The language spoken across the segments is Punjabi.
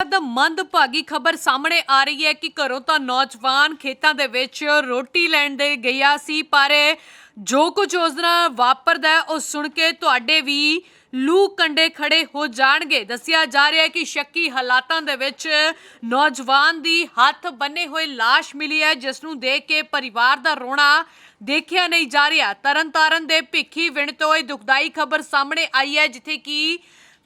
ਬੇहद ਮੰਦਭਾਗੀ ਖਬਰ ਸਾਹਮਣੇ ਆ ਰਹੀ ਹੈ ਕਿ ਘਰੋਂ ਤਾਂ ਨੌਜਵਾਨ ਖੇਤਾਂ ਦੇ ਵਿੱਚ ਰੋਟੀ ਲੈਣ ਦੇ ਗਿਆ ਸੀ ਪਰ ਜੋ ਕੁਝ ਉਸ ਨਾਲ ਵਾਪਰਦਾ ਹੈ, ਉਹ ਸੁਣ ਕੇ ਤੁਹਾਡੇ ਵੀ ਲੂ ਕੰਡੇ ਖੜੇ ਹੋ ਜਾਣਗੇ। ਦੱਸਿਆ ਜਾ ਰਿਹਾ ਹੈ ਕਿ ਸ਼ੱਕੀ ਹਾਲਾਤਾਂ ਦੇ ਵਿੱਚ ਨੌਜਵਾਨ ਦੀ ਹੱਥ ਬੰਨੇ ਹੋਏ ਲਾਸ਼ ਮਿਲੀ ਹੈ ਜਿਸ ਨੂੰ ਦੇਖ ਕੇ ਪਰਿਵਾਰ ਦਾ ਰੋਣਾ ਦੇਖਿਆ ਨਹੀਂ ਜਾ ਰਿਹਾ। ਤਰਨਤਾਰਨ ਦੇ ਭਿੱਖੀ ਵਿਣ ਤੋਂ ਇਹ ਦੁਖਦਾਈ ਖਬਰ ਸਾਹਮਣੇ ਆਈ ਹੈ ਜਿੱਥੇ ਕਿ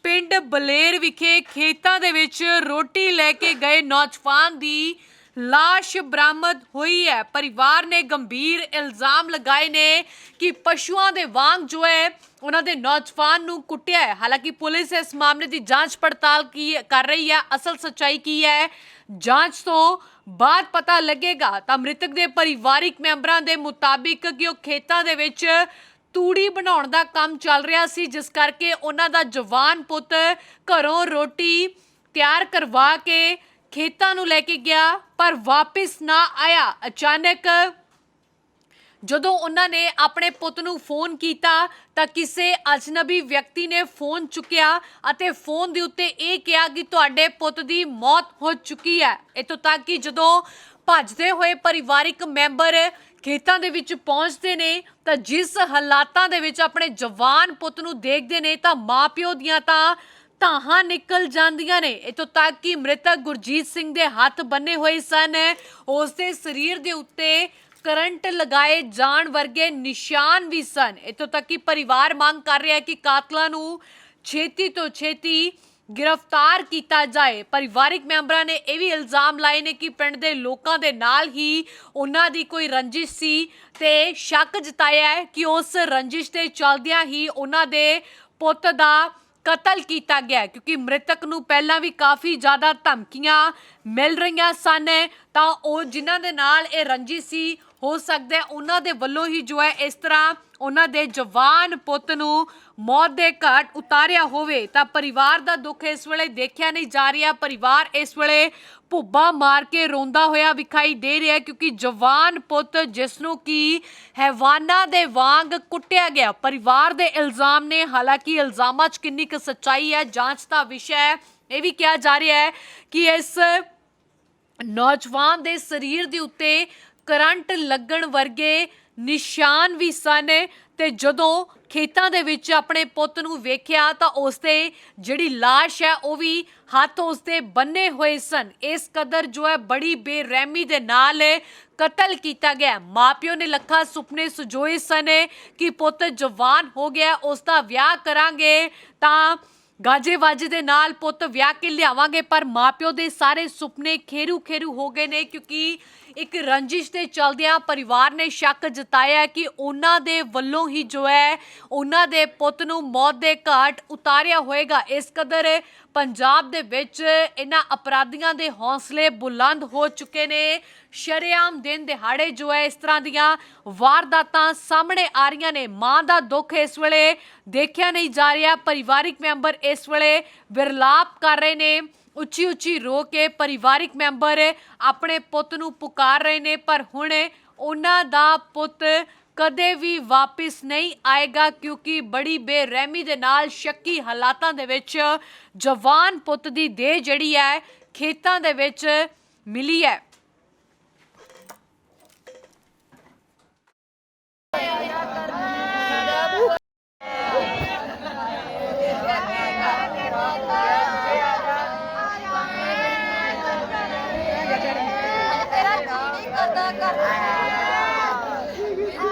ਪਿੰਡ ਬਲੇਰ ਵਿਖੇ ਖੇਤਾਂ ਦੇ ਵਿੱਚ ਰੋਟੀ ਲੈ ਕੇ ਗਏ ਨੌਜਵਾਨ ਦੀ ਲਾਸ਼ ਬਰਾਮਦ ਹੋਈ ਹੈ। ਪਰਿਵਾਰ ਨੇ ਗੰਭੀਰ ਇਲਜ਼ਾਮ ਲਗਾਏ ਨੇ ਕਿ ਪਸ਼ੂਆਂ ਦੇ ਵਾਂਗ ਜੋ ਹੈ, ਉਹਨਾਂ ਦੇ ਨੌਜਵਾਨ ਨੂੰ ਕੁੱਟਿਆ ਹੈ। ਹਾਲਾਂਕਿ ਪੁਲਿਸ ਇਸ ਮਾਮਲੇ ਦੀ ਜਾਂਚ ਪੜਤਾਲ ਕੀ ਕਰ ਰਹੀ ਹੈ, ਅਸਲ ਸੱਚਾਈ ਕੀ ਹੈ, ਜਾਂਚ ਤੋਂ ਬਾਅਦ ਪਤਾ ਲੱਗੇਗਾ। ਤਾਂ ਮ੍ਰਿਤਕ ਦੇ ਪਰਿਵਾਰਿਕ ਮੈਂਬਰਾਂ ਦੇ ਮੁਤਾਬਿਕ ਕਿ ਉਹ ਖੇਤਾਂ ਦੇ ਵਿੱਚ ਤੂੜੀ ਬਣਾਉਣ ਦਾ ਕੰਮ ਚੱਲ ਰਿਹਾ ਸੀ, ਜਿਸ ਕਰਕੇ ਉਹਨਾਂ ਦਾ ਜਵਾਨ ਪੁੱਤ ਘਰੋਂ ਰੋਟੀ ਤਿਆਰ ਕਰਵਾ ਕੇ ਖੇਤਾਂ ਨੂੰ ਲੈ ਕੇ ਗਿਆ, ਪਰ ਵਾਪਸ ਨਾ ਆਇਆ। ਅਚਾਨਕ ਜਦੋਂ ਉਹਨਾਂ ਨੇ ਆਪਣੇ ਪੁੱਤ ਨੂੰ ਫੋਨ ਕੀਤਾ, ਤਾਂ ਕਿਸੇ ਅਜਨਬੀ ਵਿਅਕਤੀ ਨੇ ਫੋਨ ਚੁੱਕਿਆ ਅਤੇ ਫੋਨ ਦੇ ਉੱਤੇ ਇਹ ਕਿਹਾ ਕਿ ਤੁਹਾਡੇ ਪੁੱਤ ਦੀ ਮੌਤ ਹੋ ਚੁੱਕੀ ਹੈ। ਇਤੋਂ ਤੱਕ ਕਿ ਜਦੋਂ ਭੱਜਦੇ ਹੋਏ ਪਰਿਵਾਰਿਕ ਮੈਂਬਰ ਖੇਤਾਂ ਦੇ ਵਿੱਚ ਪਹੁੰਚਦੇ ਨੇ, ਤਾਂ ਜਿਸ ਹਾਲਾਤਾਂ ਦੇ ਵਿੱਚ ਆਪਣੇ ਜਵਾਨ ਪੁੱਤ ਨੂੰ ਦੇਖਦੇ ਨੇ, ਤਾਂ ਮਾਪਿਓ ਦੀਆਂ ਤਾਂ ਧਾਹਾਂ ਨਿਕਲ ਜਾਂਦੀਆਂ ਨੇ। ਇਤੋਂ ਤੱਕ ਕਿ ਮ੍ਰਿਤਕ ਗੁਰਜੀਤ ਸਿੰਘ ਦੇ ਹੱਥ ਬੰਨੇ ਹੋਏ ਸਨ। ਉਸ ਦੇ ਸਰੀਰ ਦੇ ਉੱਤੇ ਕਰੰਟ ਲਗਾਏ ਜਾਣ ਵਰਗੇ ਨਿਸ਼ਾਨ ਵੀ ਸਨ। ਇਤੋਂ ਤੱਕ ਕਿ ਪਰਿਵਾਰ ਮੰਗ ਕਰ ਰਿਹਾ ਹੈ ਕਿ ਕਾਤਲਾਂ ਨੂੰ ਛੇਤੀ ਤੋਂ ਛੇਤੀ ਗ੍ਰਿਫਤਾਰ ਕੀਤਾ ਜਾਏ। ਪਰਿਵਾਰਿਕ ਮੈਂਬਰਾਂ ਨੇ ਇਹ ਵੀ ਇਲਜ਼ਾਮ ਲਾਏ ਨੇ ਕਿ ਪਿੰਡ ਦੇ ਲੋਕਾਂ ਦੇ ਨਾਲ ਹੀ ਉਹਨਾਂ ਦੀ ਕੋਈ ਰੰਜਿਸ਼ ਸੀ ਤੇ ਸ਼ੱਕ ਜਤਾਇਆ ਹੈ ਕਿ ਉਸ ਰੰਜਿਸ਼ ਦੇ ਚਲਦਿਆਂ ਹੀ ਉਹਨਾਂ ਦੇ ਪੁੱਤ ਦਾ ਕਤਲ ਕੀਤਾ ਗਿਆ ਕਿਉਂਕਿ ਮ੍ਰਿਤਕ ਨੂੰ ਪਹਿਲਾਂ ਵੀ ਕਾਫੀ ਜ਼ਿਆਦਾ ਧਮਕੀਆਂ ਮਿਲ ਰਹੀਆਂ ਸਨ। ਤਾਂ ਉਹ ਜਿਨ੍ਹਾਂ ਦੇ ਨਾਲ ਇਹ ਰੰਜਿਸ਼ ਸੀ ਹੋ ਸਕਦਾ ਹੈ ਉਹਨਾਂ ਦੇ ਵੱਲੋਂ ਹੀ ਜੋ ਹੈ ਇਸ ਤਰ੍ਹਾਂ ਉਹਨਾਂ ਦੇ ਜਵਾਨ ਪੁੱਤ ਨੂੰ ਮੌਤ ਦੇ ਘਾਟ ਉਤਾਰਿਆ ਹੋਵੇ। ਤਾਂ ਪਰਿਵਾਰ ਦਾ ਦੁੱਖ ਇਸ ਵੇਲੇ ਦੇਖਿਆ ਨਹੀਂ ਜਾ ਰਿਹਾ। ਪਰਿਵਾਰ ਇਸ ਵੇਲੇ ਭੁੱਬਾ ਮਾਰ ਕੇ ਰੋਂਦਾ ਹੋਇਆ ਵਿਖਾਈ ਦੇ ਰਿਹਾ ਕਿਉਂਕਿ ਜਵਾਨ ਪੁੱਤ ਜਿਸ ਨੂੰ ਕੀ ਹੈਵਾਨਾਂ ਦੇ ਵਾਂਗ ਕੁੱਟਿਆ ਗਿਆ। ਪਰਿਵਾਰ ਦੇ ਇਲਜ਼ਾਮ ਨੇ, ਹਾਲਾਂਕਿ ਇਲਜ਼ਾਮਾਂ 'ਚ ਕਿੰਨੀ ਕੁ ਸੱਚਾਈ ਹੈ, ਜਾਂਚ ਦਾ ਵਿਸ਼ਾ ਹੈ, ਇਹ ਵੀ ਕਿਹਾ ਜਾ ਰਿਹਾ ਹੈ ਕਿ ਇਸ ਨੌਜਵਾਨ ਦੇ ਸਰੀਰ ਦੇ ਉੱਤੇ ਕਰੰਟ ਲੱਗਣ ਵਰਗੇ ਨਿਸ਼ਾਨ ਵੀ ਸਨ ਤੇ ਜਦੋਂ ਖੇਤਾਂ ਦੇ ਵਿੱਚ ਆਪਣੇ ਪੁੱਤ ਨੂੰ ਵੇਖਿਆ ਤਾਂ ਉਸ ਜਿਹੜੀ লাশ ਹੈ ਉਹ ਵੀ ਹੱਥ ਉਸ ਬੰਨੇ ਹੋਏ ਸਨ। ਇਸ ਕਦਰ ਜੋ ਹੈ ਬੜੀ ਬੇਰਹਿਮੀ ਦੇ ਨਾਲ ਕਤਲ ਕੀਤਾ ਗਿਆ। ਮਾਪਿਓ ਨੇ ਲੱਖਾਂ ਸੁਪਨੇ ਸੁਜੋਏ ਸਨ ਕਿ ਪੁੱਤ ਜਵਾਨ ਹੋ ਗਿਆ, ਉਸ ਦਾ ਵਿਆਹ ਕਰਾਂਗੇ ਤਾਂ ਗਾਜੇ ਵਾਜੇ ਦੇ ਨਾਲ ਪੁੱਤ ਵਿਆਹ ਕੇ ਲਿਆਵਾਂਗੇ, ਪਰ ਮਾਪਿਓ ਦੇ ਸਾਰੇ ਸੁਪਨੇ ਖੇਰੂ ਖੇਰੂ ਹੋ ਗਏ ਨੇ ਕਿਉਂਕਿ ਇੱਕ ਰੰਜਿਸ਼ ਦੇ ਚਲਦਿਆਂ ਪਰਿਵਾਰ ਨੇ ਸ਼ੱਕ ਜਤਾਇਆ ਕਿ ਉਹਨਾਂ ਦੇ ਵੱਲੋਂ ਹੀ ਜੋ ਹੈ, ਉਹਨਾਂ ਦੇ ਪੁੱਤ ਨੂੰ ਮੌਤ ਦੇ ਘਾਟ ਉਤਾਰਿਆ ਹੋਏਗਾ। ਇਸ ਕਦਰ ਪੰਜਾਬ ਦੇ ਵਿੱਚ ਇਹਨਾਂ ਅਪਰਾਧੀਆਂ ਦੇ ਹੌਸਲੇ ਬੁਲੰਦ ਹੋ ਚੁੱਕੇ ਨੇ। ਸ਼ਰੇਆਮ ਦਿਨ ਦਿਹਾੜੇ ਜੋ ਹੈ, ਇਸ ਤਰ੍ਹਾਂ ਦੀਆਂ ਵਾਰਦਾਤਾਂ ਸਾਹਮਣੇ ਆ ਰਹੀਆਂ ਨੇ। ਮਾਂ ਦਾ ਦੁੱਖ ਇਸ ਵੇਲੇ ਦੇਖਿਆ ਨਹੀਂ ਜਾ ਰਿਹਾ। ਪਰਿਵਾਰਿਕ ਮੈਂਬਰ ਇਸ ਵੇਲੇ ਵਿਰਲਾਪ ਕਰ ਰਹੇ ਨੇ। ਉੱਚੀ ਉੱਚੀ ਰੋ ਕੇ ਪਰਿਵਾਰਿਕ ਮੈਂਬਰ ਆਪਣੇ ਪੁੱਤ ਨੂੰ ਪੁਕਾਰ ਰਹੇ ਨੇ, ਪਰ ਹੁਣ ਉਹਨਾਂ ਦਾ ਪੁੱਤ ਕਦੇ ਵੀ ਵਾਪਸ ਨਹੀਂ ਆਏਗਾ ਕਿਉਂਕਿ ਬੜੀ ਬੇਰਹਿਮੀ ਦੇ ਨਾਲ ਸ਼ੱਕੀ ਹਾਲਾਤਾਂ ਦੇ ਵਿੱਚ ਜਵਾਨ ਪੁੱਤ ਦੀ ਦੇਹ ਜਿਹੜੀ ਹੈ ਖੇਤਾਂ ਦੇ ਵਿੱਚ ਮਿਲੀ ਹੈ। ਤੇਰਾ ਜੀ ਨਹੀਂ ਕਰਦਾ ਕਰ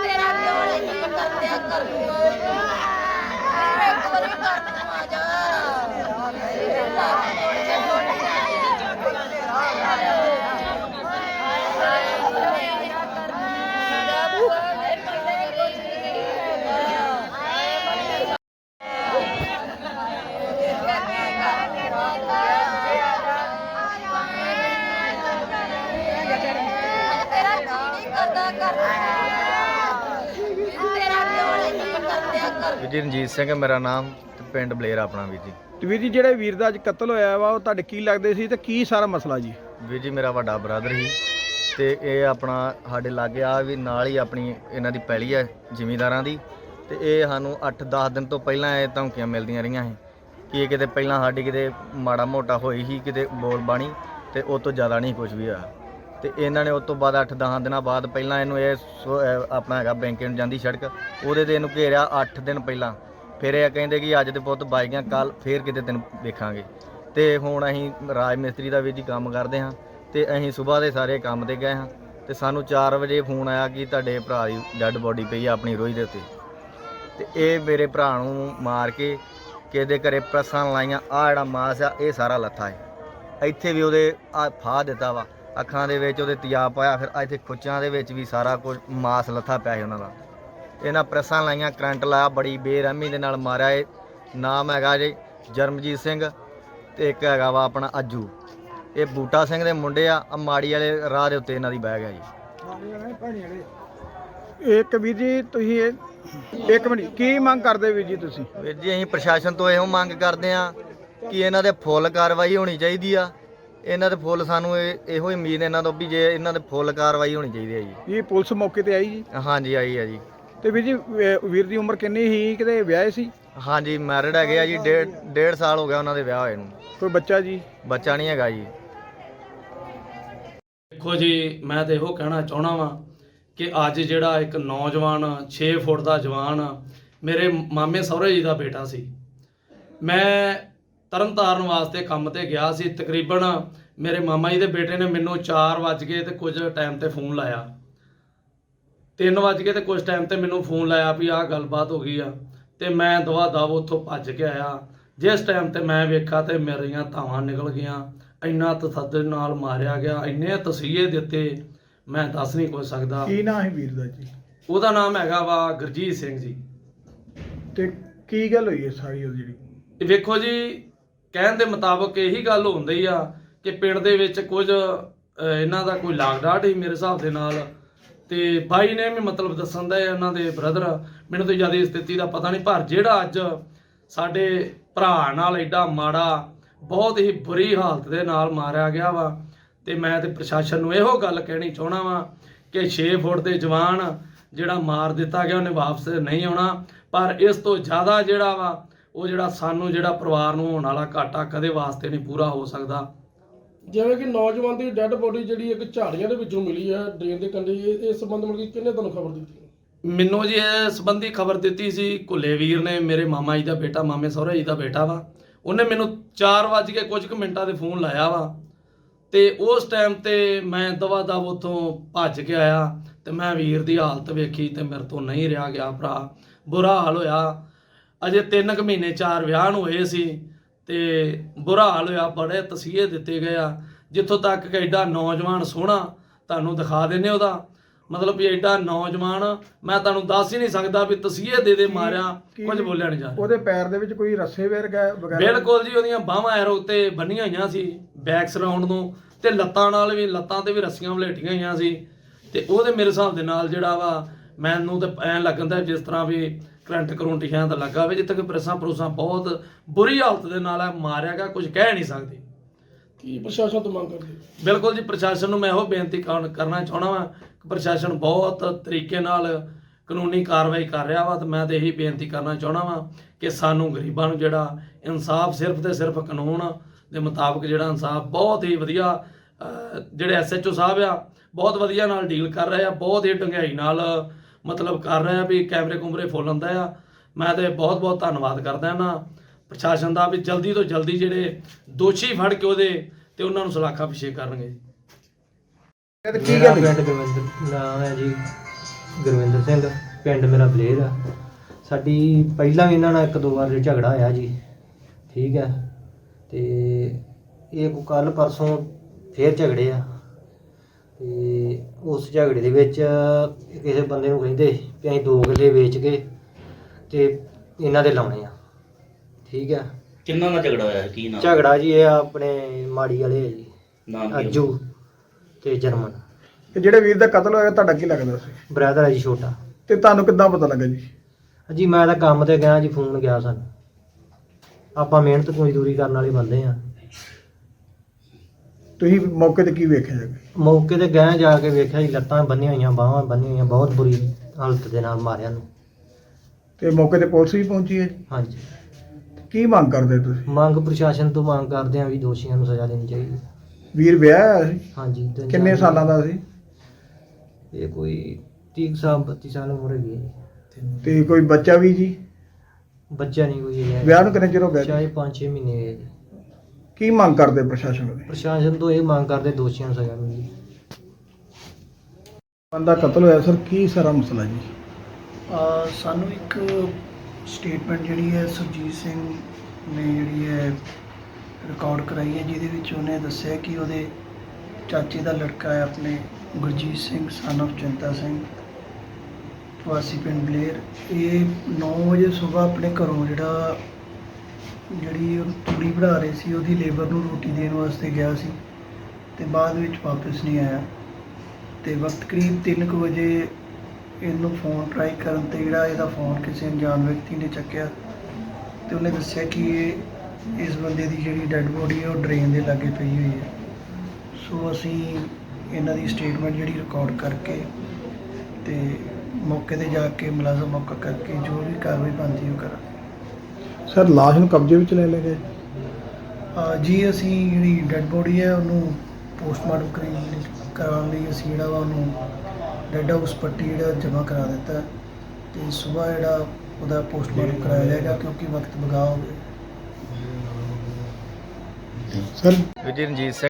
ਤੇਰਾ ਕਿਉਂ ਨਹੀਂ ਜੀ ਕਰਦਿਆ ਕਰ ਇੱਕ ਵਾਰੀ ਕਰਨ ਨੂੰ ਆ ਜਾ ਤੇਰਾ ਜੀ ਨਹੀਂ ਕਰਦਾ ਕਰ ਤੇਰਾ ਕਿਉਂ ਨਹੀਂ ਜੀ ਕਰਦਿਆ ਕਰ ਵੀਰ ਜੀ ਰਣਜੀਤ ਸਿੰਘ ਹੈ ਮੇਰਾ ਨਾਮ ਤੇ ਪਿੰਡ ਬਲੇਰ ਆਪਣਾ ਵੀਰ ਜੀ। ਤੇ ਵੀਰ ਜੀ ਜਿਹੜੇ ਵੀਰ ਦਾ ਅੱਜ ਕਤਲ ਹੋਇਆ ਵਾ ਉਹ ਤੁਹਾਡੇ ਕੀ ਲੱਗਦੇ ਸੀ ਤੇ ਕੀ ਸਾਰਾ ਮਸਲਾ ਜੀ? ਵੀਰ ਜੀ ਮੇਰਾ ਵੱਡਾ ਬ੍ਰਦਰ ਸੀ ਤੇ ਇਹ ਆਪਣਾ ਸਾਡੇ ਲਾਗੇ ਆ ਵੀ ਨਾਲ ਹੀ ਆਪਣੀ ਇਹਨਾਂ ਦੀ ਪੈਲੀ ਹੈ ਜ਼ਿਮੀਂਦਾਰਾਂ ਦੀ ਤੇ ਇਹ ਸਾਨੂੰ 8-10 ਦਿਨ ਤੋਂ ਪਹਿਲਾਂ ਇਹ ਧਮਕੀਆਂ ਮਿਲਦੀਆਂ ਰਹੀਆਂ ਸੀ ਕਿ ਇਹ ਕਿਤੇ ਪਹਿਲਾਂ ਸਾਡੀ ਕਿਤੇ ਮਾੜਾ ਮੋਟਾ ਹੋਈ ਸੀ ਕਿਤੇ ਬੋਲ ਬਾਣੀ ਤੇ ਉਹ ਤੋਂ ਜ਼ਿਆਦਾ ਨਹੀਂ ਕੁਝ ਵੀ ਹੋਇਆ। ਤੇ ਇਹਨਾਂ ਨੇ ਉਸ ਤੋਂ ਬਾਅਦ 8-10 ਦਿਨਾਂ ਬਾਅਦ ਪਹਿਲਾਂ ਇਹਨੂੰ ਇਹ ਸੋ- ਅਹ, ਆਪਣਾ ਹੈਗਾ ਬੈਂਕੇ ਨੂੰ ਜਾਂਦੀ ਸੜਕ, ਉਹਦੇ ਤੇ ਇਹਨੂੰ ਘੇਰਿਆ 8 ਦਿਨ ਪਹਿਲਾਂ। ਫਿਰ ਇਹ ਕਹਿੰਦੇ ਕਿ ਅੱਜ ਦੇ ਪੁੱਤ ਬਾਈ ਗਿਆ ਕੱਲ ਫੇਰ ਕਿਤੇ ਦਿਨ ਦੇਖਾਂਗੇ ਤੇ ਹੁਣ ਅਸੀਂ ਰਾਜ ਮਿਸਤਰੀ ਦਾ ਵੀ ਜੀ ਕੰਮ ਕਰਦੇ ਹਾਂ, ਤੇ ਅਸੀਂ ਸਵੇਰ ਦੇ ਸਾਰੇ ਕੰਮ ਤੇ ਗਏ ਹਾਂ, ਤੇ ਸਾਨੂੰ 4 ਵਜੇ ਫੋਨ ਆਇਆ ਕਿ ਤੁਹਾਡੇ ਭਰਾ ਦੀ ਡੈੱਡ ਬੋਡੀ ਪਈ ਆ ਆਪਣੀ ਰੋਹੀ ਦੇ ਉੱਤੇ। ਤੇ ਇਹ ਮੇਰੇ ਭਰਾ ਨੂੰ ਮਾਰ ਕੇ ਕਿਹਦੇ ਘਰੇ ਪ੍ਰਸਾਂ ਲਾਈਆਂ ਆ ਜਿਹੜਾ ਮਾਸ ਆ, ਇਹ ਸਾਰਾ ਲੱਥਾ ਹੈ। ਇੱਥੇ ਵੀ ਉਹਦੇ ਆ, ਫਾਹ ਦਿੱਤਾ ਵਾ। ਅੱਖਾਂ ਦੇ ਵਿੱਚ ਉਹਦੇ ਤਿਆਬ ਪਾਇਆ ਫਿਰ ਇੱਥੇ ਖੁੱਚਾਂ ਦੇ ਵਿੱਚ ਵੀ ਸਾਰਾ ਕੁਝ ਮਾਸ ਲੱਥਾ ਪਿਆ ਸੀ ਉਹਨਾਂ ਦਾ। ਇਹਨਾਂ ਪ੍ਰੈਸਾਂ ਲਾਈਆਂ ਕਰੰਟ ਲਾਇਆ ਬੜੀ ਬੇਰਹਿਮੀ ਦੇ ਨਾਲ ਮਾਰਿਆ ਇਹ। ਨਾਮ ਹੈਗਾ ਜੀ ਜਰਮਜੀਤ ਸਿੰਘ ਤੇ ਇੱਕ ਹੈਗਾ ਵਾ ਆਪਣਾ ਅੱਜੂ। ਇਹ ਬੂਟਾ ਸਿੰਘ ਦੇ ਮੁੰਡੇ ਆ ਆਹ ਮਾੜੀ ਵਾਲੇ ਰਾਹ ਦੇ ਉੱਤੇ ਇਹਨਾਂ ਦੀ ਬੈਗ ਹੈ ਜੀ। ਇੱਕ ਵੀਰ ਜੀ ਤੁਸੀਂ ਇਹ- ਇੱਕ ਮਿੰਟ ਕੀ ਮੰਗ ਕਰਦੇ ਵੀਰ ਜੀ ਤੁਸੀਂ? ਵੀਰ ਜੀ ਅਸੀਂ ਪ੍ਰਸ਼ਾਸਨ ਤੋਂ ਇਹੋ ਮੰਗ ਕਰਦੇ ਆ ਕਿ ਇਹਨਾਂ ਦੇ ਫੁੱਲ ਕਾਰਵਾਈ ਹੋਣੀ ਚਾਹੀਦੀ ਆ। ਇਹਨਾਂ ਦੇ ਫੁੱਲ ਸਾਨੂੰ ਇਹ- ਇਹੋ ਹੀ ਉਮੀਦ ਇਹਨਾਂ ਤੋਂ ਵੀ ਜੇ ਇਹਨਾਂ ਦੇ ਫੁੱਲ ਕਾਰਵਾਈ ਹੋਣੀ ਚਾਹੀਦੀ ਹੈ ਜੀ। ਇਹ ਪੁਲਿਸ ਮੌਕੇ ਤੇ ਆਈ ਜੀ? ਹਾਂਜੀ ਆਈ ਆ ਜੀ। ਤੇ ਵੀਰ ਜੀ ਵੀਰ ਦੀ ਉਮਰ ਕਿੰਨੀ ਸੀ? ਕਿਤੇ ਵਿਆਹੇ ਸੀ? ਹਾਂਜੀ ਮੈਰਿਡ ਹੈਗੇ ਆ ਜੀ ਡੇਢ ਡੇਢ ਸਾਲ ਹੋ ਗਿਆ ਉਹਨਾਂ ਦੇ ਵਿਆਹ ਹੋਏ ਨੂੰ। ਕੋਈ ਬੱਚਾ ਜੀ? ਬੱਚਾ ਨਹੀਂ ਹੈਗਾ ਜੀ। ਦੇਖੋ ਜੀ ਮੈਂ ਤਾਂ ਇਹੋ ਕਹਿਣਾ ਚਾਹਣਾ ਵਾਂ ਕਿ ਅੱਜ ਜਿਹੜਾ ਇੱਕ ਨੌਜਵਾਨ 6 ਫੁੱਟ ਦਾ ਜਵਾਨ ਮੇਰੇ ਮਾਮੇ ਸਹੁਰੇ ਜੀ ਦਾ ਬੇਟਾ ਸੀ। ਮੈਂ ਤਰਨਤਾਰਨ ਵਾਸਤੇ ਕੰਮ ਤੇ ਗਿਆ ਸੀ। ਤਕਰੀਬਨ ਮੇਰੇ ਮਾਮਾ ਜੀ ਦੇ ਬੇਟੇ ਨੇ ਮੈਨੂੰ 4 ਵਜ ਗਏ ਤੇ ਕੁਝ ਟਾਈਮ ਤੇ ਫੋਨ ਲਾਇਆ। 3 ਵਜ ਗਏ ਤੇ ਕੁਝ ਟਾਈਮ ਤੇ ਮੈਨੂੰ ਫੋਨ ਲਾਇਆ ਵੀ ਆਹ ਗੱਲਬਾਤ ਹੋ ਗਈ ਆ ਤੇ ਮੈਂ ਦਵਾ ਦਵ ਉੱਥੋਂ ਭੱਜ ਕੇ ਆਇਆ। ਜਿਸ ਟਾਈਮ ਤੇ ਮੈਂ ਵੇਖਾ ਤੇ ਮੇਰੀਆਂ ਧਾਵਾਂ ਨਿਕਲ ਗਈਆਂ। ਇੰਨਾ ਤਸੱਦਦ ਨਾਲ ਮਾਰਿਆ ਗਿਆ। ਇੰਨੇ ਤਸੀਹੇ ਦਿੱਤੇ। ਮੈਂ ਦੱਸ ਨਹੀਂ ਕੁਝ ਸਕਦਾ। ਕੀ ਨਾਂ ਹੈ ਵੀਰ ਦਾ ਜੀ? ਉਹਦਾ ਨਾਮ ਹੈਗਾ ਵਾ ਗੁਰਜੀਤ ਸਿੰਘ ਜੀ। ਤੇ ਕੀ ਗੱਲ ਹੋਈ ਹੈ ਸਾਰੀ ਉਹ ਜਿਹੜੀ ਵੇਖੋ ਜੀ ਕਹਿਣ ਦੇ ਮੁਤਾਬਕ ਇਹੀ ਗੱਲ ਹੁੰਦੀ ਆ ਕਿ ਪਿੰਡ ਦੇ ਵਿੱਚ ਕੁਝ ਇਹਨਾਂ ਦਾ ਕੋਈ ਲਾਗਡਾਟ ਹੀ ਮੇਰੇ ਹਿਸਾਬ ਦੇ ਨਾਲ। ਤੇ ਬਾਈ ਨੇ ਵੀ ਮਤਲਬ ਦੱਸਣ ਦਾ ਇਹਨਾਂ ਦੇ ਬ੍ਰਦਰ, ਮੈਨੂੰ ਤਾਂ ਜ਼ਿਆਦਾ ਸਥਿਤੀ ਦਾ ਪਤਾ ਨਹੀਂ, ਪਰ ਜਿਹੜਾ ਅੱਜ ਸਾਡੇ ਭਰਾ ਨਾਲ ਐਡਾ ਮਾੜਾ, ਬਹੁਤ ਹੀ ਬੁਰੀ ਹਾਲਤ ਦੇ ਨਾਲ ਮਾਰਿਆ ਗਿਆ ਵਾ, ਤੇ ਮੈਂ ਤੇ ਪ੍ਰਸ਼ਾਸਨ ਨੂੰ ਇਹੋ ਗੱਲ ਕਹਿਣੀ ਚਾਹਣਾ ਵਾ ਕਿ 6 ਫੁੱਟ ਦੇ ਜਵਾਨ ਜਿਹੜਾ ਮਾਰ ਦਿੱਤਾ ਗਿਆ, ਉਹਨੇ ਵਾਪਸ ਨਹੀਂ ਆਉਣਾ। ਪਰ ਇਸ ਤੋਂ ਜ਼ਿਆਦਾ ਜਿਹੜਾ ਵਾ ਉਹ ਜਿਹੜਾ ਸਾਨੂੰ ਜਿਹੜਾ ਪਰਿਵਾਰ ਨੂੰ ਹੋਣ ਵਾਲਾ ਘਾਟਾ ਕਦੇ ਵਾਸਤੇ ਨਹੀਂ ਪੂਰਾ ਹੋ ਸਕਦਾ। ਜਿਵੇਂ ਕਿ ਨੌਜਵਾਨ ਦੀ ਡੈੱਡ ਬੋਡੀ ਜਿਹੜੀ ਇੱਕ ਝਾੜੀਆਂ ਦੇ ਵਿੱਚੋਂ ਮਿਲੀ ਹੈ ਡਰੇਨ ਦੇ ਕੰਢੇ ਇਹ ਇਸ ਸੰਬੰਧ ਵਿੱਚ ਕਿਹਨੇ ਤੁਹਾਨੂੰ ਖਬਰ ਦਿੱਤੀ? ਮੈਨੂੰ ਜੀ ਇਹ ਸੰਬੰਧੀ ਖਬਰ ਦਿੱਤੀ ਸੀ ਕੁੱਲੇ ਵੀਰ ਨੇ ਮੇਰੇ ਮਾਮਾ ਜੀ ਦਾ ਬੇਟਾ ਮਾਮੇ ਸਹੁਰੇ ਜੀ ਦਾ ਬੇਟਾ ਵਾ। ਉਹਨੇ ਮੈਨੂੰ 4 ਵਜੇ ਕੇ ਕੁਝ ਕੁ ਮਿੰਟਾਂ ਦੇ ਫੋਨ ਲਾਇਆ ਵਾ। ਤੇ ਉਸ ਟਾਈਮ ਤੇ ਮੈਂ ਦਵਾ ਦਵ ਉੱਥੋਂ ਭੱਜ ਕੇ ਆਇਆ ਤੇ ਮੈਂ ਵੀਰ ਦੀ ਹਾਲਤ ਵੇਖੀ ਤੇ ਮੇਰੇ ਤੋਂ ਨਹੀਂ ਰਿਹਾ ਗਿਆ ਭਰਾ। ਬੁਰਾ ਹਾਲ ਹੋਇਆ। ਅਜੇ 3 ਕੁ ਮਹੀਨੇ ਚਾਰ ਵਿਆਹ ਨੂੰ ਹੋਏ ਸੀ ਤੇ ਬੁਰਾ ਹਾਲ ਹੋਇਆ ਬੜੇ ਤਸੀਹੇ ਦਿੱਤੇ ਗਏ ਆ। ਜਿੱਥੋਂ ਤੱਕ ਕਿ ਐਡਾ ਨੌਜਵਾਨ ਸੋਹਣਾ ਤੁਹਾਨੂੰ ਦਿਖਾ ਦਿੰਨੇ ਉਹਦਾ। ਮਤਲਬ ਵੀ ਐਡਾ ਨੌਜਵਾਨ ਮੈਂ ਤੁਹਾਨੂੰ ਦੱਸ ਹੀ ਨਹੀਂ ਸਕਦਾ ਵੀ ਤਸੀਹੇ ਦੇ ਦੇ ਮਾਰਿਆ ਕੁਝ ਬੋਲਿਆ ਨਹੀਂ ਜਾ ਉਹਦੇ ਪੈਰ ਦੇ ਵਿੱਚ ਕੋਈ ਰੱਸੇ ਵਗੈਰਾ ਵਗੈਰਾ? ਬਿਲਕੁਲ ਜੀ ਉਹਦੀਆਂ ਬਾਹਾਂ ਐਰੋ ਤੇ ਬੰਨੀਆਂ ਹੋਈਆਂ ਸੀ ਬੈਕ ਸਰਾਉਂਡ ਨੂੰ ਤੇ ਲੱਤਾਂ ਨਾਲ ਵੀ ਲੱਤਾਂ ਤੇ ਵੀ ਰੱਸੀਆਂ ਵਲੇਟੀਆਂ ਹੋਈਆਂ ਸੀ। ਤੇ ਉਹਦੇ ਮੇਰੇ ਹਿਸਾਬ ਦੇ ਨਾਲ ਜਿਹੜਾ ਵਾ ਮੈਨੂੰ ਤਾਂ ਐਂ ਲੱਗਦਾ ਜਿਸ ਤਰ੍ਹਾਂ ਵੀ ਕਰੰਟ ਕਰੰਟ ਸ਼ਾਇਦ ਲੱਗਾ ਹੋਵੇ ਜਿੱਥੇ ਕਿ ਪ੍ਰੈਸਾਂ ਪ੍ਰੂਸਾਂ ਬਹੁਤ ਬੁਰੀ ਹਾਲਤ ਦੇ ਨਾਲ ਹੈ ਮਾਰਿਆ ਗਿਆ ਕੁਝ ਕਹਿ ਨਹੀਂ ਸਕਦੇ। ਕੀ ਪ੍ਰਸ਼ਾਸਨ ਤੋਂ ਮੰਗ ਕਰਦੇ? ਬਿਲਕੁਲ ਜੀ ਪ੍ਰਸ਼ਾਸਨ ਨੂੰ ਮੈਂ ਇਹੋ ਬੇਨਤੀ ਕਰਨ- ਚਾਹਣਾ ਵਾਂ ਕਿ ਪ੍ਰਸ਼ਾਸਨ ਬਹੁਤ ਤਰੀਕੇ ਨਾਲ ਕਾਨੂੰਨੀ ਕਾਰਵਾਈ ਕਰ ਰਿਹਾ ਵਾ ਤੇ ਮੈਂ ਤੇ ਇਹੀ ਬੇਨਤੀ ਕਰਨਾ ਚਾਹਣਾ ਵਾਂ ਕਿ ਸਾਨੂੰ ਗਰੀਬਾਂ ਨੂੰ ਜਿਹੜਾ ਇਨਸਾਫ ਸਿਰਫ ਤੇ ਸਿਰਫ ਕਾਨੂੰਨ ਦੇ ਮੁਤਾਬਕ ਜਿਹੜਾ ਇਨਸਾਫ ਬਹੁਤ ਹੀ ਵਧੀਆ ਜਿਹੜੇ ਐਸਐਚਓ ਸਾਹਿਬ ਆ ਬਹੁਤ ਵਧੀਆ ਨਾਲ ਡੀਲ ਕਰ ਰਹੇ ਆ ਬਹੁਤ ਹੀ ਡੰਗਾਈ ਨਾਲ ਮਤਲਬ ਕਰ ਰਹੇ ਆ ਵੀ ਕੈਮਰੇ ਕੁਮਰੇ ਫੁੱਲ ਹੁੰਦਾ ਆ। ਮੈਂ ਤੇ ਬਹੁਤ ਬਹੁਤ ਧੰਨਵਾਦ ਕਰਦਾ ਨਾ ਪ੍ਰਸ਼ਾਸਨ ਦਾ ਵੀ ਜਲਦੀ ਤੋਂ ਜਲਦੀ ਜਿਹੜੇ ਦੋਸ਼ੀ ਫੜ ਕੇ ਉਹਦੇ ਤੇ ਉਹਨਾਂ ਨੂੰ ਸਲਾਖਾ ਪਿਛੇ ਕਰਨਗੇ ਜੀ। ਤੇ ਕੀ ਗੱਲ? ਪਿੰਡ ਗੁਰਵਿੰਦਰ ਨਾਮ ਹੈ ਜੀ ਗੁਰਵਿੰਦਰ ਸਿੰਘ ਪਿੰਡ ਮੇਰਾ ਬਲੇਰ ਆ। ਸਾਡੀ ਪਹਿਲਾਂ ਵੀ ਇਹਨਾਂ ਨਾਲ ਇੱਕ ਦੋ ਵਾਰ ਝਗੜਾ ਹੋਇਆ ਜੀ ਠੀਕ ਹੈ। ਤੇ ਇਹ ਕੱਲ ਪਰਸੋਂ ਫੇਰ ਝਗੜੇ ਆ। ਤੇ ਉਸ ਝਗੜੇ ਦੇ ਵਿੱਚ ਕਿਸੇ ਬੰਦੇ ਨੂੰ ਕਹਿੰਦੇ ਕਿ ਅਸੀਂ ਦੋ ਕਿੱਲੇ ਵੇਚ ਕੇ ਤੇ ਇਹਨਾਂ ਦੇ ਲਾਉਣੇ ਆ। ਠੀਕ ਹੈ ਕਿੰਨਾ ਨਾਲ ਝਗੜਾ ਹੋਇਆ? ਕੀ ਨਾਮ? ਝਗੜਾ ਜੀ ਇਹ ਆਪਣੇ ਮਾੜੀ ਵਾਲੇ ਆ ਜੀ ਨਾਮ ਕੀ ਅੱਜੂ ਤੇ ਜਰਮਨ। ਤੇ ਜਿਹੜੇ ਵੀਰ ਦਾ ਕਤਲ ਹੋਇਆ ਤੁਹਾਡਾ ਕੀ ਲੱਗਦਾ ਸੀ? ਬ੍ਰਦਰ ਹੈ ਜੀ ਛੋਟਾ। ਤੇ ਤੁਹਾਨੂੰ ਕਿੱਦਾਂ ਪਤਾ ਲੱਗਾ ਜੀ? ਜੀ ਮੈਂ ਤਾਂ ਕੰਮ ਤੇ ਗਿਆ ਜੀ ਫੋਨ ਗਿਆ ਸਾਨੂੰ। ਆਪਾਂ ਮਿਹਨਤ ਮਜ਼ਦੂਰੀ ਕਰਨ ਵਾਲੇ ਬੰਦੇ ਆ। ਤੁਸੀਂ ਮੌਕੇ ਤੇ ਕੀ ਵੇਖਿਆ ਜੀ ਮੌਕੇ ਤੇ ਗਏ ਜਾ ਕੇ ਵੇਖਿਆ ਜੀ ਲੱਤਾਂ ਬੰਨੀਆਂ ਹੋਈਆਂ ਬਾਹਾਂ ਬੰਨੀਆਂ ਹੋਈਆਂ ਬਹੁਤ ਬੁਰੀ ਹਾਲਤ ਦੇ ਨਾਲ ਮਾਰਿਆ ਨੂੰ। ਤੇ ਮੌਕੇ ਤੇ ਪੁਲਿਸ ਵੀ ਪਹੁੰਚੀ ਹੈ ਜੀ? ਹਾਂਜੀ। ਕੀ ਮੰਗ ਕਰਦੇ ਤੁਸੀਂ? ਮੰਗ ਪ੍ਰਸ਼ਾਸਨ ਤੋਂ ਮੰਗ ਕਰਦੇ ਆ ਵੀ ਦੋਸ਼ੀਆਂ ਨੂੰ ਸਜ਼ਾ ਦੇਣੀ ਚਾਹੀਦੀ। ਵੀਰ ਵਿਆਹ ਹੋਇਆ ਸੀ? ਹਾਂਜੀ ਤਿੰਨ ਕਿੰਨੇ ਸਾਲਾਂ ਦਾ ਸੀ? ਇਹ ਕੋਈ 30 ਸਾਲ 32 ਸਾਲ ਉਮਰ ਹੈਗੀ ਹੈ ਜੀ। ਤੇ ਕੋਈ ਬੱਚਾ ਵੀ ਜੀ? ਬੱਚਾ ਨਹੀਂ ਕੋਈ ਹੈ ਵਿਆਹ ਨੂੰ ਕਿੰਨੇ ਚਿਰ ਹੋ ਗਿਆ ਜੀ? ਚਾਹੇ 5-6 ਮਹੀਨੇ ਹੋਏ ਜੀ। ਕੀ ਮੰਗ ਕਰਦੇ ਪ੍ਰਸ਼ਾਸਨ ਨੂੰ ਪ੍ਰਸ਼ਾਸਨ ਤੋਂ ਇਹ ਮੰਗ ਕਰਦੇ ਦੋਸ਼ੀਆਂ ਨੂੰ ਸਜ਼ਾ ਮਿਲੇ ਬੰਦਾ ਕਤਲ ਹੋਇਆ ਸਰ ਕੀ ਸਾਰਾ ਮਸਲਾ ਜੀ? ਅ, ਸਾਨੂੰ ਇੱਕ ਸਟੇਟਮੈਂਟ ਜਿਹੜੀ ਹੈ ਸੁਰਜੀਤ ਸਿੰਘ ਨੇ ਜਿਹੜੀ ਹੈ ਰਿਕਾਰਡ ਕਰਾਈ ਹੈ ਜਿਹਦੇ ਵਿੱਚ ਉਹਨੇ ਦੱਸਿਆ ਕਿ ਉਹਦੇ ਚਾਚੇ ਦਾ ਲੜਕਾ ਹੈ ਆਪਣੇ ਗੁਰਜੀਤ ਸਿੰਘ son of ਚਿੰਤਾ ਸਿੰਘ ਵਾਸੀ ਪਿੰਡ ਬਲੇਰ। ਇਹ 9 ਵਜੇ ਸਵੇਰ ਆਪਣੇ ਘਰੋਂ ਜਿਹੜਾ ਜਿਹੜੀ ਉਹ ਤੂੜੀ ਬਣਾ ਰਹੇ ਸੀ, ਉਹਦੀ ਲੇਬਰ ਨੂੰ ਰੋਟੀ ਦੇਣ ਵਾਸਤੇ ਗਿਆ ਸੀ ਤੇ ਬਾਅਦ ਵਿੱਚ ਵਾਪਸ ਨਹੀਂ ਆਇਆ। ਤੇ ਵਕਤ ਕਰੀਬ 3:00 ਵਜੇ ਇਹਨੂੰ ਫੋਨ ਟਰਾਈ ਕਰਨ ਤੇ ਜਿਹੜਾ ਇਹਦਾ ਫੋਨ ਕਿਸੇ ਅਣਜਾਣ ਵਿਅਕਤੀ ਨੇ ਚੱਕਿਆ ਤੇ ਉਹਨੇ ਦੱਸਿਆ ਕਿ ਇਹ ਇਸ ਬੰਦੇ ਦੀ ਜਿਹੜੀ ਡੈੱਡ ਬੋਡੀ ਹੈ ਉਹ ਡਰੇਨ ਦੇ ਲਾਗੇ ਪਈ ਹੋਈ ਹੈ। ਸੋ ਅਸੀਂ ਇਹਨਾਂ ਦੀ ਸਟੇਟਮੈਂਟ ਜਿਹੜੀ ਰਿਕਾਰਡ ਕਰਕੇ ਤੇ ਮੌਕੇ ਤੇ ਜਾ ਕੇ ਮੁਲਾਜ਼ਮ ਮੌਕਾ ਕਰਕੇ ਜੋ ਵੀ ਕਾਰਵਾਈ ਬਣਦੀ ਉਹ ਕਰਾਂ ਸਰ ਲਾਸ਼ ਨੂੰ ਕਬਜ਼ੇ ਵਿੱਚ ਲੈ ਲਏ ਗਏ? ਅਹ ਜੀ ਅਸੀਂ ਜਿਹੜੀ ਡੈੱਡ ਬੋਡੀ ਹੈ ਉਹਨੂੰ ਪੋਸਟਮਾਰਟਮ ਕਰਾਉਣ ਲਈ ਕਰਾਉਣ ਲਈ ਅਸੀਂ ਜਿਹੜਾ ਵਾ ਉਹਨੂੰ ਡੈੱਡ ਹਾਊਸ ਪੱਟੀ ਜਿਹੜਾ ਜਮ੍ਹਾਂ ਕਰਾ ਦਿੱਤਾ ਹੈ ਤੇ ਸਵੇਰ ਜਿਹੜਾ ਉਹਦਾ ਪੋਸਟਮਾਰਟਮ ਕਰਾਇਆ ਜਾਏਗਾ ਕਿਉਂਕਿ ਵਕਤ ਬਗਾ ਹੋ ਗਿਆ। ਸਰ ਵੀਰ ਜੀ ਰਣਜੀਤ ਸਿੰਘ